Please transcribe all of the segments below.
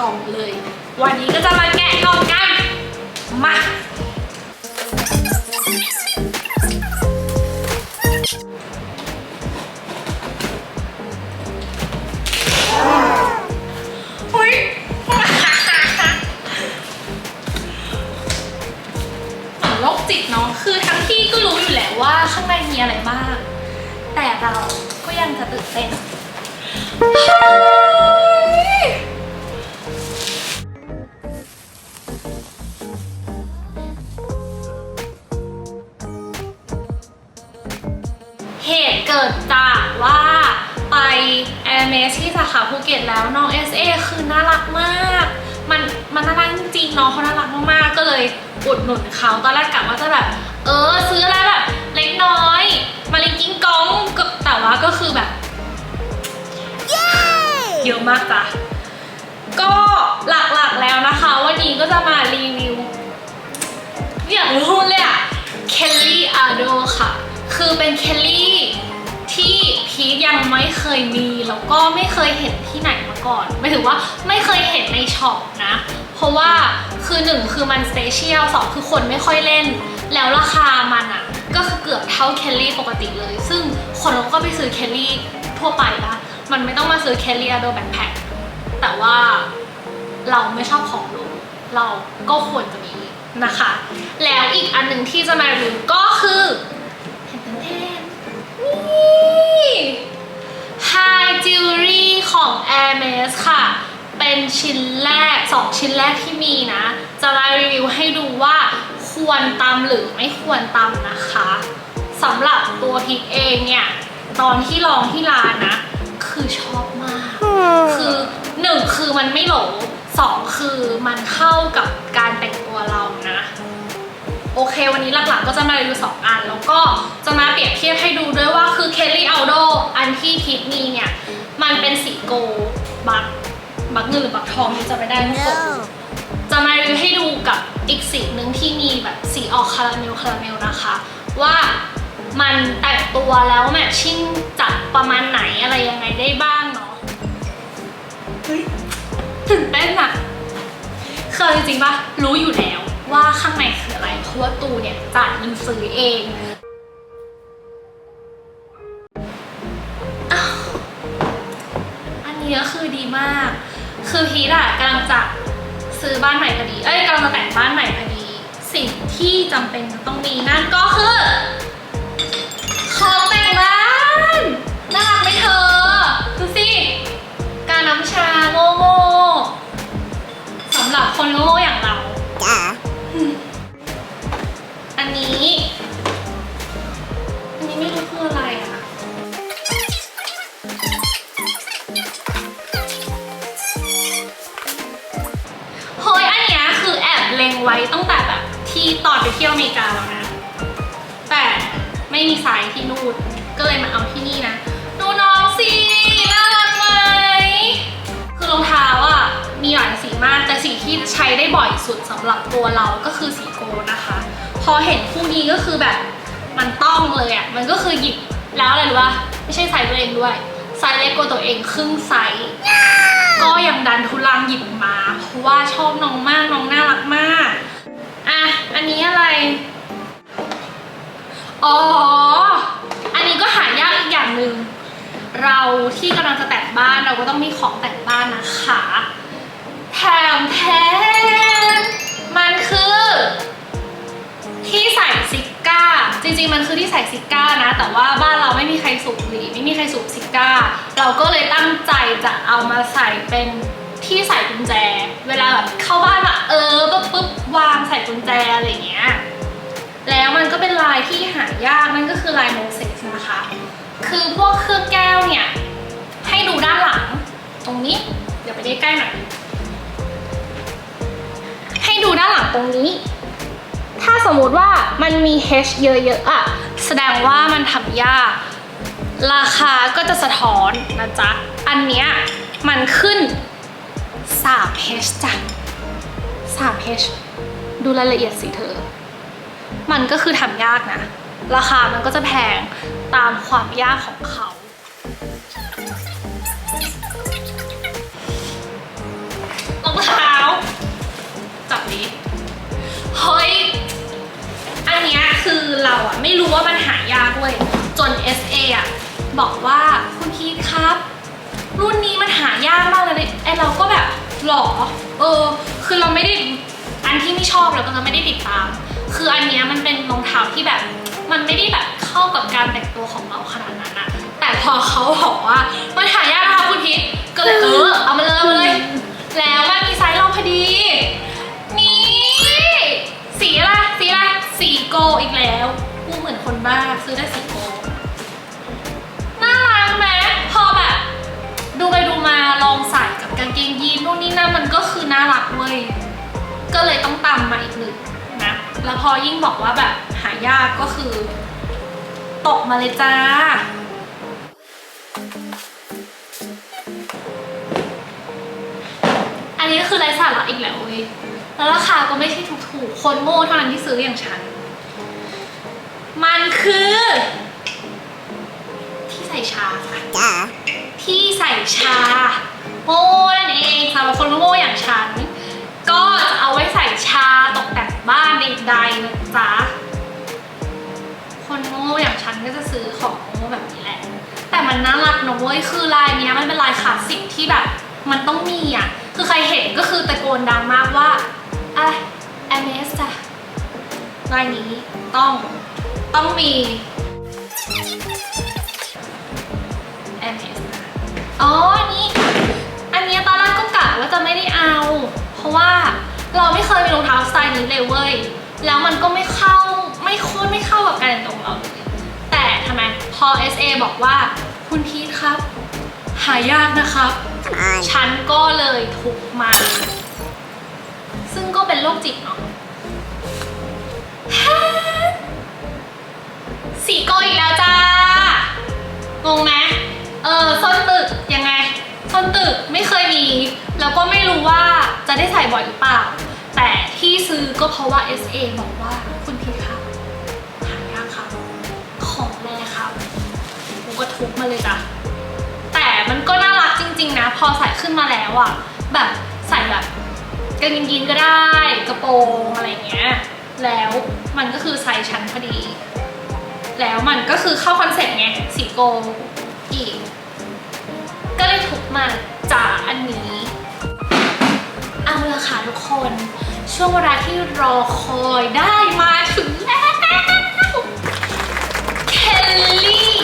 กล่องเลย วันนี้ก็จะมาแกะกล่องกัน มาโรคจิตเนาะคือทั้งที่ก็รู้อยู่แหล้วว่าข้างในมีอะไรบ้าง แต่เราก็ยังจะตื่นเต้น เหตุเกิดจากว่าไปแอร์เมสที่สาขาภูเก็ตแล้วน้อง SA คือน่ารักมาก มันมันน่ารักจริงๆน้องเขาน่ารักมากๆ ก็เลยอุดหนุนเขาตอนแรกกะว่าจะแบบ เออ ซื้ออะไรแบบเล็กน้อย มาลิงกิ้งกองก็แต่ว่าก็คือแบบเยอะมากจ้ะก็หลักๆแล้วนะคะ วันนี้ก็จะมารีวิวอยากรู้เลยอะเคลลี่อาโดค่ะ คือเป็นเคลลี่ที่พีทยังไม่เคยมีแล้วก็ไม่เคยเห็นที่ไหนมาก่อนไม่ถือว่าไม่เคยเห็นในช็อปนะ เพราะว่าคือหนึ่งคือมันสเปเชียลสองคือคนไม่ค่อยเล่น แล้วราคามันอะก็คือเกือบเท่าเคลลี่ปกติเลย ซึ่งคนเราก็ไปซื้อเคลลี่ทั่วไปปะมันไม่ต้องมาซื้อเคลลี่อาโดแบ็คแพคแต่ว่าเราไม่ชอบของหรูเราก็ควรจะมีนะคะ แล้วอีกอันหนึ่งที่จะมารีวิวก็คือ นี่ High Jewelry ของ Hermes ค่ะ เป็นชิ้นแรก 2 ชิ้นแรกที่มีนะ จะมารีวิวให้ดูว่าควรตำหรือไม่ควรตำนะคะสำหรับตัวพิกเองเนี่ย ตอนที่ลองที่ร้านนะ คือชอบมาก คือหนึ่งคือมันไม่โหลสองคือมันเข้ากับการแต่งตัวเรานะ โอเค วันนี้หลักๆ ก็จะมารีวิวสองอัน แล้วก็จะมาเปรียบเทียบให้ดูด้วยว่าคือ Kelly Aldo อันที่พิทมีเนี่ย มันเป็นสีโกลด์บักบักเงินหรือบักทองนี่จะไม่ได้ทุกคนจะมารีวิวให้ดูกับอีกสีหนึ่งที่มีแบบสีออกคาราเมลคาราเมลนะคะ ว่ามันแต่งตัวแล้วแมทชิ่งจัดประมาณไหนอะไรยังไงได้บ้างเนาะเฮ้ยตื่นเต้นอะคือเอาจริงๆปะรู้อยู่แล้ว ว่าข้างในคืออะไร เพราะว่าตูเนี่ยจ่ายเงินซื้อเองอ้าวอันนี้ก็คือดีมาก คือพีทอะกำลังจะซื้อบ้านใหม่พอดี เอ้ยกำลังจะแต่งบ้านใหม่พอดี สิ่งที่จำเป็นจะต้องมีนั่นก็คือของแต่งบ้านน่ารักไหมเธอดูสิการน้ำชาโง่โง่ๆสำหรับคนโง่ๆอย่างเราอัน นี้ อันนี้ไม่รู้คืออะไรอะ เฮ้ย อันเนี้ยคือแอบเล็งไว้ตั้งแต่แบบ ที่ตอนไปเที่ยวอเมริกาแล้วนะ แต่ไม่มีไซส์ที่นู่น ก็เลยมาเอาที่นี่นะ ดูน้องสิ น่ารักไหม คือรองเท้าอะ มีหลายสีมาก แต่สีที่ใช้ได้บ่อยสุดสำหรับตัวเราก็คือสีโกลนะคะ พอเห็นคู่นี้ก็คือแบบมันต้องเลยอะ มันก็คือหยิบแล้วอะไรรู้ป่ะไม่ใช่ไซส์ตัวเองด้วย ไซส์เล็กกว่าตัวเองครึ่งไซส์ก็ยังดันทุลังหยิบมา เพราะว่าชอบน้องมากน้องน่ารักมาก อะ อันนี้อะไร อ๋อ อันนี้ก็หายากอีกอย่างหนึ่ง เราที่กำลังจะแต่งบ้านเราก็ต้องมีของแต่งบ้านนะคะแถมแทนมันคือ ที่ใส่ซิก้า จริงๆมันคือที่ใส่ซิก้านะ แต่ว่าบ้านเราไม่มีใครสูบบุหรี่ไม่มีใครสูบซิก้า เราก็เลยตั้งใจจะเอามาใส่เป็นที่ใส่กุญแจ เวลาแบบเข้าบ้านอะเออปุ๊บปุ๊บวางใส่กุญแจอะไรอย่างเงี้ยแล้วมันก็เป็นลายที่หายากนั่นก็คือลายโมเสสนะคะ คือพวกเครื่องแก้วเนี่ย ให้ดูด้านหลัง ตรงนี้ เดี๋ยวไปใกล้ๆหน่อยให้ดูด้านหลังตรงนี้ ถ้าสมมุติว่ามันมี H เยอะๆอะ แสดงว่ามันทำยาก ราคาก็จะสะท้อนนะจ๊ะ อันเนี้ยมันขึ้น 3H จ้ะ 3H ดูรายละเอียดสิเธอ มันก็คือทำยากนะ ราคามันก็จะแพงตามความยากของเขารองเท้าจับนี้เฮ้ย เนี้ยคือเราอะไม่รู้ว่ามันหายากเว้ยจน SA อะบอกว่าคุณพีทครับ รุ่นนี้มันหายากมากเลยไอเราก็แบบหรอเออ คือเราไม่ได้อันที่ไม่ชอบเราก็จะไม่ได้ติดตาม คืออันเนี้ยมันเป็นรองเท้าที่แบบ มันไม่ได้แบบเข้ากับการแต่งตัวของเราขนาดนั้นอะแต่พอเขาบอกว่ามันหายากนะคะคุณพีทก็เลยเออเอามาเลยเอามาเลย กางเกงยีนนู่นนี่นั่นมันก็คือน่ารักเว้ย ก็เลยต้องตามมาอีกหนึ่งนะ แล้วพอยิ่งบอกว่าแบบหายากก็คือ ตกมาเลยจ้า อันนี้ก็คือไร้สาระอีกแล้วเว้ย แล้วราคาก็ไม่ใช่ถูกๆ คนโง่เท่านั้นที่ซื้ออย่างฉัน มันคือ ที่ใส่ชาค่ะ Duh. ที่ใส่ชาโง่นั่นเองสำหรับ คนโง่อย่างฉัน ก็จะเอาไว้ใส่ชาตกแต่งบ้านใดๆนะจ๊ะ คนโง่อย่างฉันก็จะซื้อของโง่แบบนี้แหละ แต่มันน่ารักนะเว้ยคือลายเนี้ยมันเป็นลายคลาสสิกที่แบบ มันต้องมีอะ คือใครเห็นก็คือตะโกนดังมากว่าอะไรแอมเมสจ้ะลายนี้ต้องต้องมีแอมเมสอ๋ออัน เราไม่เคยมีรองเท้าสไตล์นี้เลยเว้ย แล้วมันก็ไม่เข้าไม่โคตรไม่เข้ากับการแต่งตัวของเราเลยแต่ทำไมพอ SA บอกว่าคุณพีทครับ หายากนะครับ Come on. ฉันก็เลยทุกมาซึ่งก็เป็นโรคจิตเนาะสีโกอีกแล้วจ้างงไหมเออส้นตึกยังไง ส้นตึกไม่เคยมี แล้วก็ไม่รู้ว่าจะได้ใส่บ่อยหรือเปล่า แต่ที่ซื้อก็เพราะว่า SA บอกว่าคุณพีทครับหายากครับ ของแม่ครับกูก็ทุกมาเลยจ้ะแต่มันก็น่ารักจริง ๆ นะ พอใส่ขึ้นมาแล้วอะแบบใส่แบบกางเกงยีนก็ได้กระโปรงอะไรเงี้ยแล้วมันก็คือไซส์ชั้นพอดี แล้วมันก็คือเข้าคอนเซ็ปต์ไงสีโกอีก มาจากอันนี้เอาละค่ะทุกคน ช่วงเวลาที่รอคอยได้มาถึงแล้วเคลลี่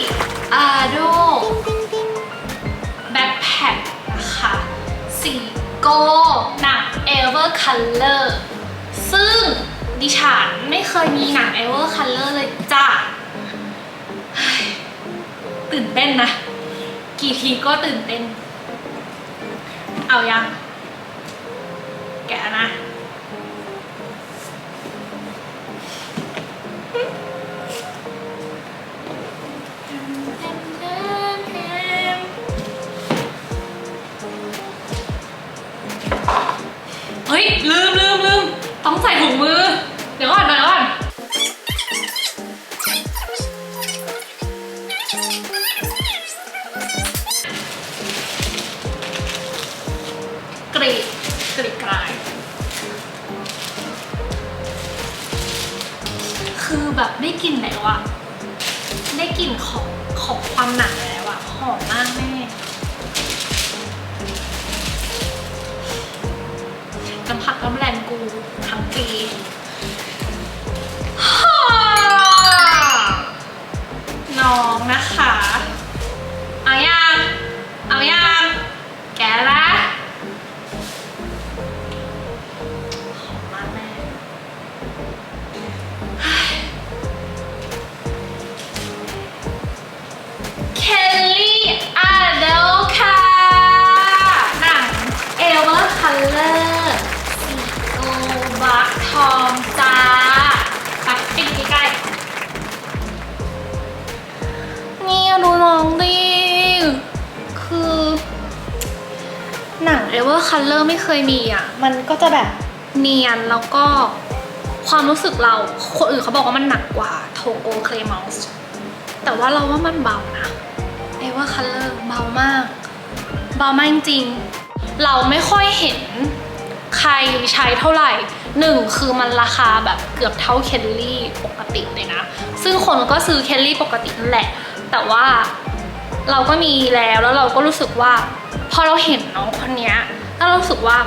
อาโดแบ็คแพคนะคะสีโกหนัง Ever Color ซึ่งดิฉันไม่เคยมีหนัง Ever Color เลยจ้ะเฮ้ยตื่นเต้นนะ กี่ทีก็ตื่นเต้น เอายัง แกะนะ เฮ้ย ลืมลืมลืมต้องใส่ถุงมือ ได้กลิ่นแล้วอะได้กลิ่นของของความหนักแล้วอะหอมมากแม่น้ำผักน้ำแรงกูทั้งปีฮ่าน้องนะคะ มันก็จะแบบเนียนแล้วก็ความรู้สึกเราคนอื่นเขาบอกว่ามันหนักกว่าโทโกเคลมอสแต่ว่าเราว่ามันเบานะเอว่าคัลเลอร์เบามาก เบามากจริงๆเราไม่ค่อยเห็นใครใช้เท่าไหร่หนึ่งคือมันราคาแบบเกือบเท่าเคลลี่ปกติเลยนะ ซึ่งคนก็ซื้อเคลลี่ปกตินั่นแหละ แต่ว่าเราก็มีแล้วแล้วเราก็รู้สึกว่า พอเราเห็นน้องคนนี้ยแล้วเรารู้สึกว่า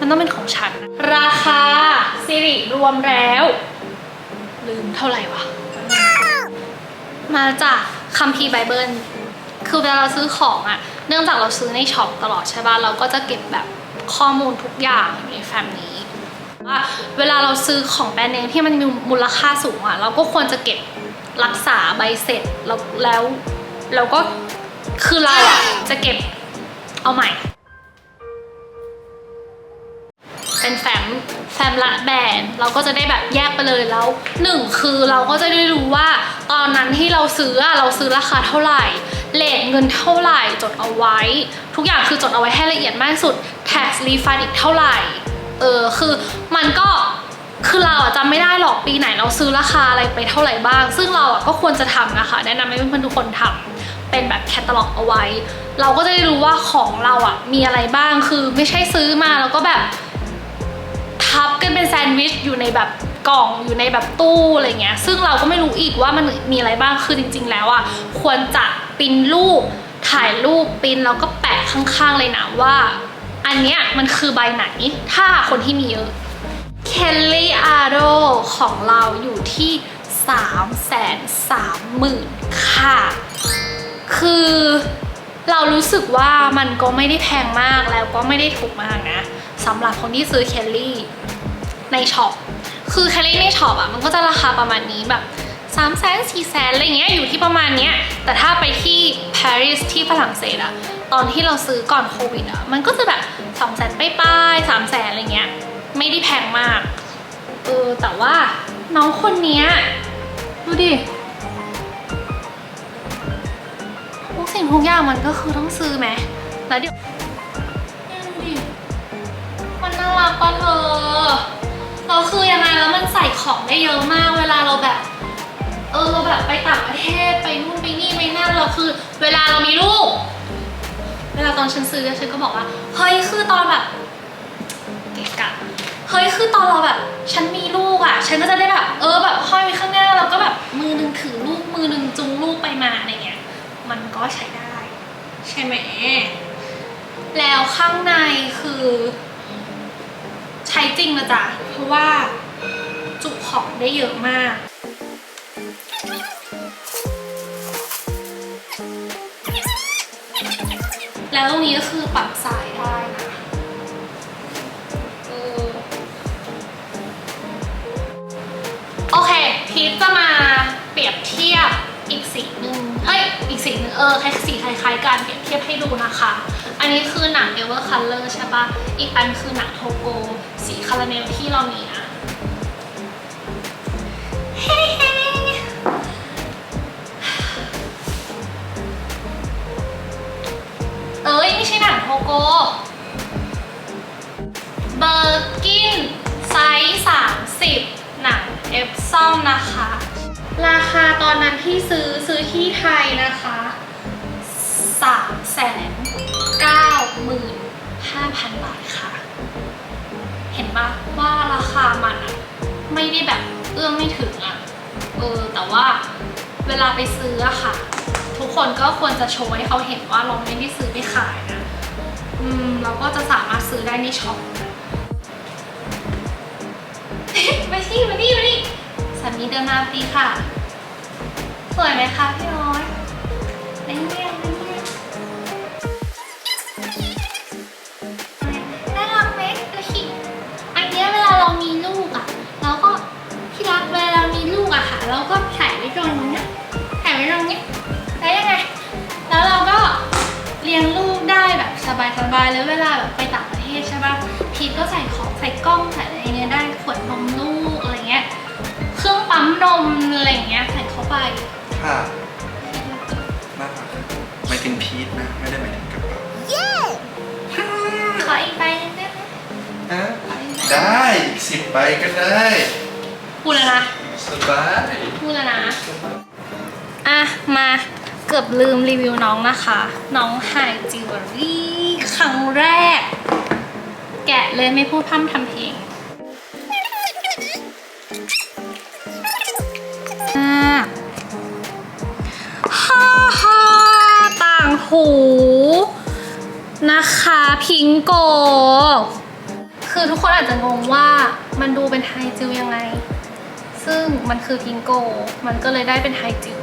มันต้องเป็นของฉัน ราคาสิริรวมแล้ว ลืมเท่าไหร่วะ มาจากคัมภีร์ไบเบิล คือเวลาเราซื้อของอะเนื่องจากเราซื้อในช็อปตลอดใช่ป่ะ เราก็จะเก็บแบบข้อมูลทุกอย่างในแฟ้มนี้ว่าเวลาเราซื้อของแบรนด์เนมที่มันมีมูลค่าสูงอะเราก็ควรจะเก็บรักษาใบเสร็จแล้วแล้วเราก็คือเราอะจะเก็บเอาใหม่ เป็นแฟ้มแฟ้มละแบรนด์เราก็จะได้แบบแยกไปเลยแล้วหนึ่งคือเราก็จะได้รู้ว่าตอนนั้นที่เราซื้ออะเราซื้อราคาเท่าไหร่เลทเงินเท่าไหร่จดเอาไว้ ทุกอย่างคือจดเอาไว้ให้ละเอียดมากที่สุด tax refund อีกเท่าไหร่เออคือมันก็คือเราอะจำไม่ได้หรอกปีไหนเราซื้อราคาอะไรไปเท่าไหร่บ้าง ซึ่งเราอะก็ควรจะทำนะคะ แนะนำให้เพื่อนๆทุกคนทำเป็นแบบแคตตาล็อกเอาไว้ เราก็จะได้รู้ว่าของเราอะมีอะไรบ้างคือไม่ใช่ซื้อมาแล้วก็แบบ ทับกันเป็นแซนด์วิชอยู่ในแบบกล่องอยู่ในแบบตู้อะไรเงี้ย ซึ่งเราก็ไม่รู้อีกว่ามันมีอะไรบ้าง คือจริง ๆ แล้วอะควรจะปริ้นรูปถ่ายรูปปริ้นแล้วก็แปะข้างๆเลยนะว่า อันเนี้ยมันคือใบไหนถ้าคนที่มีเยอะเคลลี่อาร์โดของเราอยู่ที่3 3 0 0 0 0ค่ะ คือเรารู้สึกว่ามันก็ไม่ได้แพงมากแล้วก็ไม่ได้ถูกมากนะสำหรับคนที่ซื้อเคลลี่ ในช็อปคือเคลลี่ในช็อปอะมันก็จะราคาประมาณนี้แบบ3ามแสนสี่แสนอะไรเงี้ยอยู่ที่ประมาณเนี้ยแต่ถ้าไปที่ปารีสที่ฝรั่งเศสอะตอนที่เราซื้อก่อนโควิดอะมันก็จะแบบ2องแสนป้ายๆสามแสนอะไรเงี้ยไม่ได้แพงมากเออแต่ว่าน้องคนเนี้ยดูดิทุกสิ่งทุกอย่างมันก็คือต้องซื้อไหมแล้วเดี๋ยวดูดิมันน่ารักปะเธอ เราคือยังไงแล้วมันใส่ของได้เยอะมาก เวลาเราแบบ เออเราแบบไปต่างประเทศไปนู่นไปนี่ไปนั่นเราคือ เวลาเรามีลูก เวลาตอนฉันซื้อฉันก็บอกว่าเฮ้ยคือตอนแบบเกะกะเฮ้ยคือตอนเราแบบ ฉันมีลูกอะ ฉันก็จะได้แบบ เออแบบห้อยไว้ข้างหน้าแล้วก็แบบมือหนึงถือลูกมือหนึงจูงลูกไปมาอะไรเงี้ย มันก็ใช้ได้ ใช่ไหมแล้วข้างในคือ ใช้จริงนะจ๊ะ เพราะว่าจุของได้เยอะมากแล้วตรงนี้ก็คือปรับสายได้นะโอเค พีทจะมาเปรียบเทียบอีกสีหนึ่งเอ้ย อีกสีหนึ่งเออคล้ายสีคล้ายๆกันเปรียบเทียบให้ดูนะคะ อันนี้คือหนัง Ever Color ใช่ปะอีกอันคือหนังโทโก สีคาราเมลที่เรามีนะเฮ้เอ้ยไม่ใช่หนังโทโกเบอร์กินไซส์30 หนังเอฟซอมนะคะ ราคาตอนนั้นที่ซื้อซื้อที่ไทยนะคะ3,95,000 บาทค่ะ เห็นปะว่าราคามันอะไม่ได้แบบเอื้อมไม่ถึงอะเออแต่ว่าเวลาไปซื้ออะค่ะ ทุกคนก็ควรจะโชว์ให้เขาเห็นว่าเราไม่ได้ซื้อไปขายนะอืมเราก็จะสามารถซื้อได้ในช็อปมาที่มานี่มานี่สามีเดินมาดีค่ะ สวยไหมคะพี่น้อยเล่น เราก็ถ่ายไว้ตรงนี้ถ่ายไว้ตรงนี้แล้วยังไง แล้วเราก็เลี้ยงลูกได้แบบสบายๆแล้วเวลาแบบไปต่างประเทศใช่ปะพีทก็ใส่ของใส่กล้องใส่อะไรเงี้ยได้ขวดนมลูกอะไรเงี้ยเครื่องปั๊มนมอะไรเงี้ยใส่เข้าไปค่ะน่ารักหมายถึงพีทนะ ไม่ได้หมายถึงกระเป๋าขออีกฮะได้อีกสิบใบก็ได้ พูดแล้วนะ สบายพูดแล้วนะ อะ มาเกือบลืมรีวิวน้องนะคะ น้องไฮจิวเวลรี่ครั้งแรก แกะเลยไม่พูดพร่ำทำเพลงอ่าฮ่าฮ่าต่างหู นะคะ พิงโก คือทุกคนอาจจะงงว่ามันดูเป็นไฮจิวยังไง ซึ่งมันคือพิงโก มันก็เลยได้เป็นไฮจิว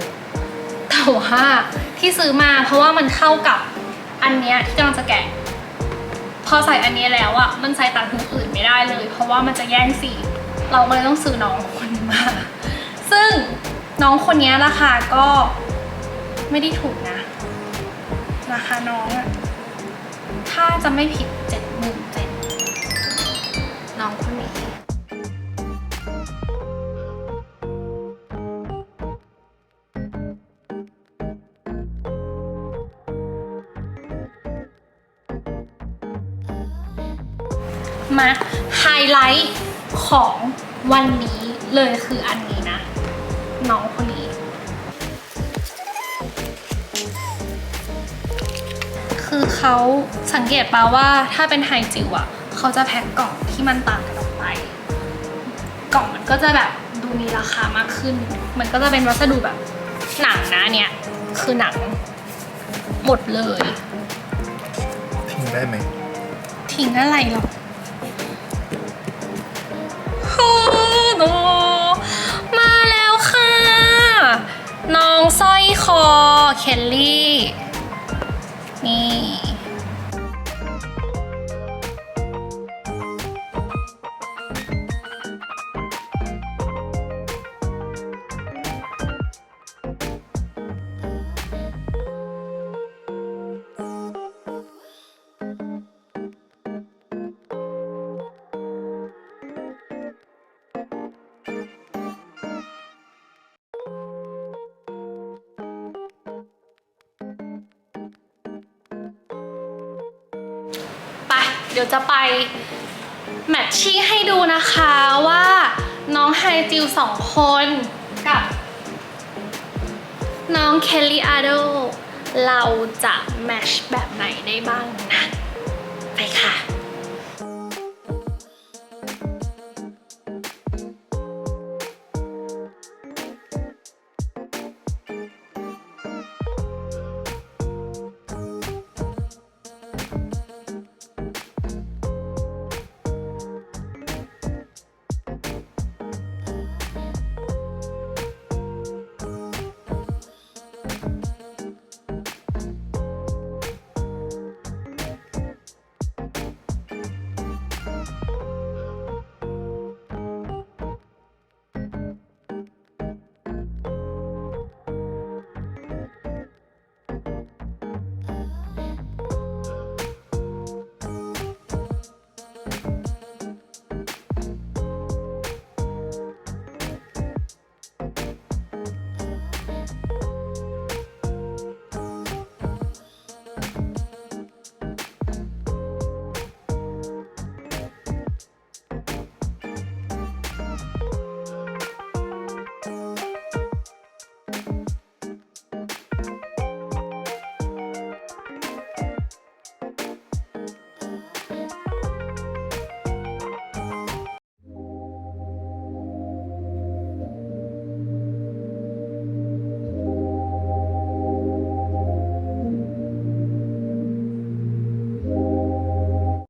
แต่ว่าที่ซื้อมาเพราะว่ามันเข้ากับอันเนี้ยที่กำลังจะแกะ พอใส่อันนี้แล้วอะมันใส่ต่างหูอื่นไม่ได้เลย เพราะว่ามันจะแย่งสี เราก็เลยต้องซื้อน้องคนนี้มา ซึ่งน้องคนนี้ราคาก็ไม่ได้ถูกนะ ราคาน้องอะถ้าจะไม่ผิดเจ็ดหมื่นเจ็ดน้องคนนี้ มาไฮไลท์ของวันนี้เลยคืออันนี้นะ น้องคนนี้ คือเขาสังเกตปาว่าถ้าเป็นไฮจิวอะเขาจะแพ็คกล่องที่มันต่างกันออกไป กล่องมันก็จะแบบดูมีราคามากขึ้น มันก็จะเป็นวัสดุแบบหนังนะเนี่ย คือหนังหมดเลย ทิ้งได้ไหม ทิ้งอะไรหรอ ดี๋ยวจะไปแมทชิ่งให้ดูนะคะว่าน้องไฮจิวสองคนกับ น้องเคลลี่อาโดเราจะแมทช์แบบไหนได้บ้างนะ ไปค่ะ